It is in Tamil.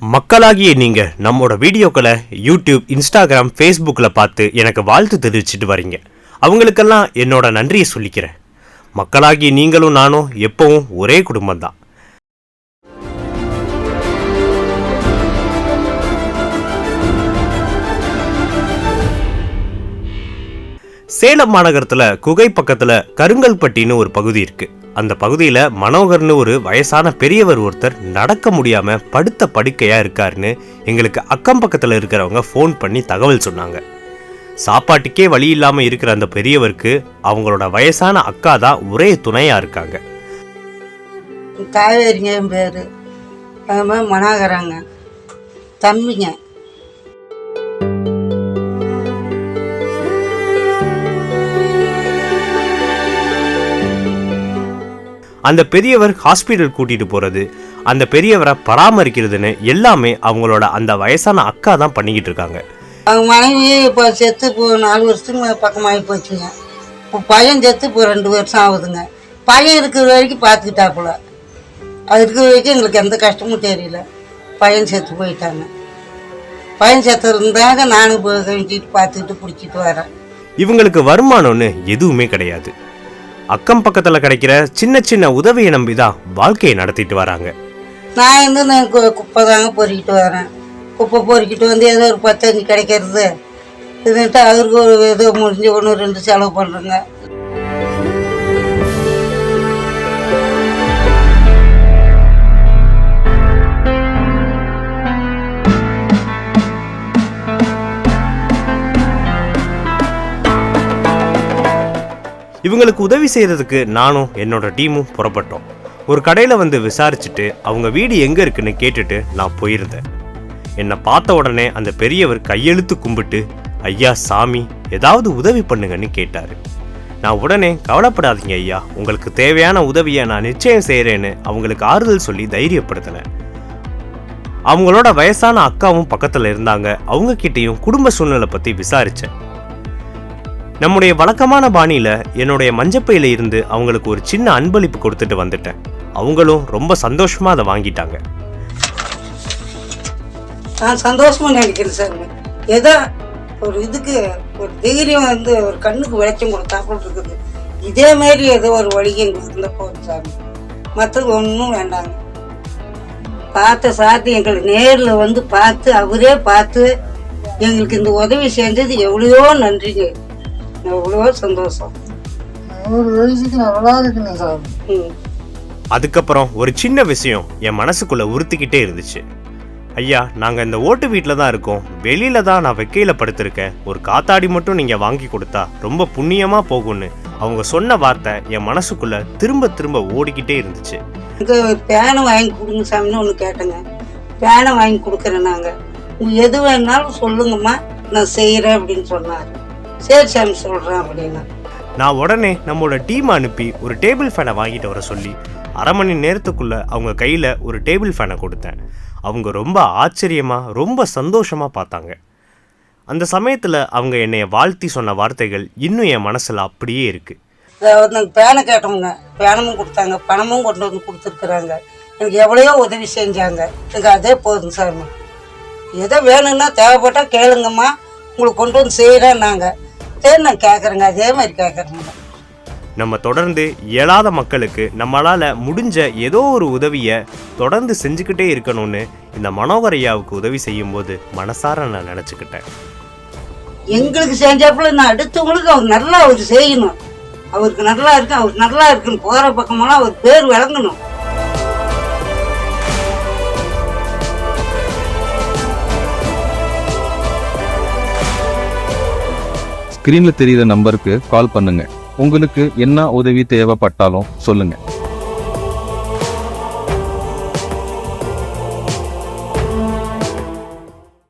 மக்களாகிய நீங்கள் நம்மோட வீடியோக்களை யூடியூப் இன்ஸ்டாகிராம் ஃபேஸ்புக்கில் பார்த்து எனக்கு வாழ்த்து தெரிவிச்சிட்டு வரீங்க. அவங்களுக்கெல்லாம் என்னோட நன்றியை சொல்லிக்கிறேன். மக்களாகிய நீங்களும் நானும் எப்பவும் ஒரே குடும்பம்தான். சேலம் மாநகரத்தில் குகை பக்கத்தில் கருங்கல்பட்டின்னு ஒரு பகுதி இருக்குது அந்த பகுதியில் மனோகர்னு ஒரு வயசான பெரியவர் ஒருத்தர் நடக்க முடியாமல் படுத்த படுக்கையாக இருக்காருன்னு எங்களுக்கு அக்கம் பக்கத்தில் இருக்கிறவங்க ஃபோன் பண்ணி தகவல் சொன்னாங்க. சாப்பாட்டுக்கே வழி இல்லாமல் இருக்கிற அந்த பெரியவருக்கு அவங்களோட வயசான அக்கா தான் ஒரே துணையாக இருக்காங்க. காவேரிங்க என் பேர். மனோகராங்க மனாகராங்க. தம்பிங்க. அந்த பெரியவர் ஹாஸ்பிட்டல் கூட்டிட்டு போறது. அந்த பெரியவரை பராமரிக்கிறதுன்னு எல்லாமே அவங்களோட அந்த வயசான அக்கா தான் பண்ணிக்கிட்டு இருக்காங்க. அவங்க மனைவி இப்போ செத்து இப்போ நாலு வருஷத்துக்கு பக்கமாகி போச்சுங்க. இப்போ பையன் செத்து இப்போ ரெண்டு வருஷம் ஆகுதுங்க. பையன் இருக்கிற வரைக்கும் பார்த்துக்கிட்டாப்புல அது இருக்கிற வரைக்கும் எங்களுக்கு எந்த கஷ்டமும் தெரியல. பையன் செத்து போயிட்டாங்க. பையன் செத்து இருந்தாங்க நானும் கழிச்சிட்டு பார்த்துக்கிட்டு பிடிச்சிட்டு வரேன். இவங்களுக்கு வருமானம்னு எதுவுமே கிடையாது. அக்கம் பக்கத்துல கிடைக்கிற சின்ன சின்ன உதவியை நம்பி தான் வாழ்க்கையை நடத்திட்டு வராங்க. நான் வந்து நான் கு- குப்பை தாங்க பொறிக்கிட்டு வரேன். குப்பை பொறிக்கிட்டு வந்து ஏதோ ஒரு பத்தஞ்சு கிடைக்கிறது. இதுன்ட்டு அவருக்கு ஒரு ஏதோ முடிஞ்சு ஒன்று ரெண்டு செலவு பண்ணுறேங்க இவங்களுக்கு உதவி செய்கிறதுக்கு நானும் என்னோட டீமும் புறப்பட்டோம். ஒரு கடையில் வந்து விசாரிச்சுட்டு அவங்க வீடு எங்கே இருக்குன்னு கேட்டுட்டு நான் போயிருந்தேன். என்னை பார்த்த உடனே அந்த பெரியவர் கையெழுத்து கும்பிட்டு ஐயா சாமி ஏதாவது உதவி பண்ணுங்கன்னு கேட்டார். நான் உடனே கவலைப்படாதீங்க ஐயா உங்களுக்கு தேவையான உதவியை நான் நிச்சயம் செய்கிறேன்னு அவங்களுக்கு ஆறுதல் சொல்லி தைரியப்படுத்தினேன். அவங்களோட வயசான அக்காவும் பக்கத்தில் இருந்தாங்க. அவங்க கிட்டேயும் குடும்ப சூழ்நிலை பற்றி விசாரித்தேன் நம்முடைய வழக்கமான பாணியில என்னுடைய மஞ்சப்பையில இருந்து அவங்களுக்கு ஒரு சின்ன அன்பளிப்பு கொடுத்துட்டு வந்துட்டேன். அவங்களும் ரொம்ப சந்தோஷமா அதை வாங்கிட்டாங்க. நான் சந்தோஷமா நினைக்கிறேன் சார். ஏதோ ஒரு இதுக்கு ஒரு தைரியம் வந்து ஒரு கண்ணுக்கு வெளிச்சம் கொடுத்தாப்புல இருக்குது. இதே மாதிரி ஏதோ ஒரு வழி எங்களுக்கு இருந்த போதும் சார். மற்றது ஒன்றும் வேண்டாங்க. பார்த்த சார்ட்டு எங்களை நேரில் வந்து பார்த்து அவரே பார்த்து எங்களுக்கு இந்த உதவி செஞ்சது எவ்வளையோ நன்றிங்க. எவ்வளவோ சந்தோஷம். ஒரு வயசுக்கு நல்லா இருக்குங்க சார். ம். அதுக்கப்புறம் ஒரு சின்ன விஷயம் என் மனசுக்குள்ள உறுத்திக்கிட்டே இருந்துச்சு. ஐயா நாங்க இந்த ஓட்டு வீட்டில் தான் இருக்கோம். வெளியில தான் நான் வெக்கையில படுத்திருக்கேன். ஒரு காத்தாடி மட்டும் நீங்க வாங்கி கொடுத்தா ரொம்ப புண்ணியமா போகும்னு அவங்க சொன்ன வார்த்தை என் மனசுக்குள்ள திரும்ப திரும்ப ஓடிக்கிட்டே இருந்துச்சு. இங்கே பேனை வாங்கி கொடுங்க சாமின்னு ஒன்று கேட்டேங்க. பேனை வாங்கி கொடுக்குறேன் நாங்கள் எது வேணாலும் சொல்லுங்கம்மா நான் செய்கிறேன் அப்படின்னு சொன்னார். சரி சாமி சொல்கிறேன் அப்படின்னு. நான் உடனே நம்மளோட டீம் அனுப்பி ஒரு டேபிள் ஃபேனை வாங்கிட்டு வர சொல்லி அரை மணி நேரத்துக்குள்ள அவங்க கையில் ஒரு டேபிள் ஃபேனை கொடுத்தேன். அவங்க ரொம்ப ஆச்சரியமா ரொம்ப சந்தோஷமா பார்த்தாங்க. அந்த சமயத்தில் அவங்க என்னைய வாழ்த்தி சொன்ன வார்த்தைகள் இன்னும் என் மனசில் அப்படியே இருக்கு. அதாவது நாங்கள் பேனை கேட்டோங்க பேனமும் கொடுத்தாங்க. பணமும் கொண்டு வந்து கொடுத்துருக்குறாங்க. எனக்கு எவ்வளையோ உதவி செஞ்சாங்க. எனக்கு அதே போதும் சாமி எதோ வேணும்னா தேவைப்பட்டால் கேளுங்கம்மா. உங்களுக்கு கொண்டு வந்து செய்கிறேன் நாங்கள் சரி நான் கேட்குறேங்க அதே மாதிரி கேட்குறேங்க நம்ம தொடர்ந்து இயலாத மக்களுக்கு நம்மளால் முடிஞ்ச ஏதோ ஒரு உதவியை தொடர்ந்து செஞ்சுக்கிட்டே இருக்கணும்னு இந்த மனோகர் ஐயாவுக்கு உதவி செய்யும்போது மனசார நான் நினச்சிக்கிட்டேன். எங்களுக்கு செஞ்சாப்புல நான் அடுத்தவங்களுக்கு அவர் நல்லா அவர் செய்யணும். அவருக்கு நல்லா இருக்கு அவர் நல்லா இருக்குன்னு போற பக்கமெல்லாம் அவர் பேர் விளங்கணும் ஸ்கிரீன்ல தெரியுற நம்பருக்கு கால் பண்ணுங்க. உங்களுக்கு என்ன உதவி தேவைப்பட்டாலும் சொல்லுங்க.